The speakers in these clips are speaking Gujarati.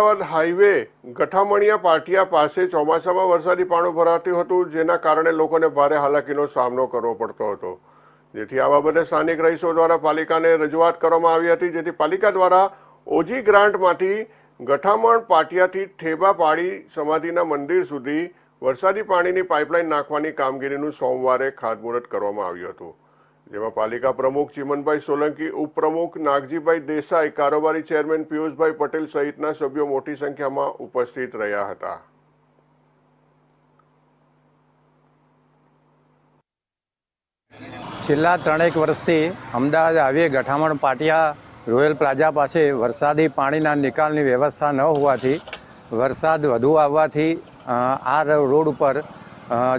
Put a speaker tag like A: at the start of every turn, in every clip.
A: અમદાવાદ હાઈવે ગઠામણિયા પાટિયા પાસે ચોમાસામાં વરસાદી પાણી ભરાતું હતું, જેના કારણે લોકોને ભારે હાલાકીનો સામનો કરવો પડતો હતો. જેથી આ બાબતે સ્થાનિક રહીશો દ્વારા પાલિકાને રજૂઆત કરવામાં આવી હતી, જેથી પાલિકા દ્વારા ઓજી ગ્રાન્ટમાંથી ગઠામણ પાટિયાથી ઠેબા પાડી સમાધિના મંદિર સુધી વરસાદી પાણીની પાઇપલાઇન નાખવાની કામગીરીનું સોમવારે ખાતમુહૂર્ત કરવામાં આવ્યું હતું. જેમાં પાલિકા પ્રમુખ ચિમનભાઈ સોલંકી, ઉપપ્રમુખ નાગજીભાઈ દેસાઈ, કારોબારી ચેરમેન પિયુષભાઈ પટેલ સહિતના સભ્યો મોટી સંખ્યામાં ઉપસ્થિત રહ્યા હતા.
B: છેલ્લા ત્રણેક વર્ષથી Ahmedabad highway Gathaman Patiya royal plaza પાસે વરસાદી પાણીના નિકાલની વ્યવસ્થા ન હોવાથી, વરસાદ વધુ આવવાથી આ રોડ ઉપર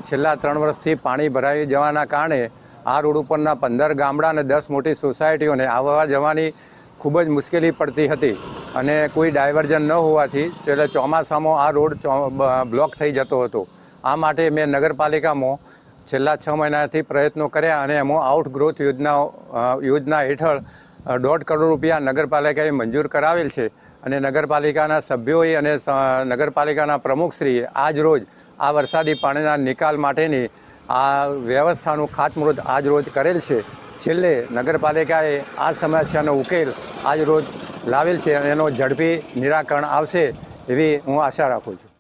B: છેલ્લા ત્રણ વર્ષથી પાણી ભરાઈ જવાના કારણે આ રોડ ઉપરના પંદર ગામડા અને દસ મોટી સોસાયટીઓને આવવા જવાની ખૂબ જ મુશ્કેલી પડતી હતી અને કોઈ ડાયવર્ઝન ન હોવાથી છેલ્લે ચોમાસામાં આ રોડ બ્લોક થઈ જતો હતો. આ માટે મેં નગરપાલિકામાં છેલ્લા છ મહિનાથી પ્રયત્નો કર્યા અને એમાં આઉટ ગ્રોથ યોજના યોજના હેઠળ દોઢ કરોડ રૂપિયા નગરપાલિકાએ મંજૂર કરાવેલ છે અને નગરપાલિકાના સભ્યોએ અને નગરપાલિકાના પ્રમુખશ્રીએ આજ રોજ આ વરસાદી પાણીના નિકાલ માટેની આ વ્યવસ્થાનું ખાતમુહૂર્ત આજ રોજ કરેલ છે. છેલ્લે નગરપાલિકાએ આ સમસ્યાનો ઉકેલ આજ રોજ લાવેલ છે અને એનો ઝડપી નિરાકરણ આવશે એવી હું આશા રાખું છું.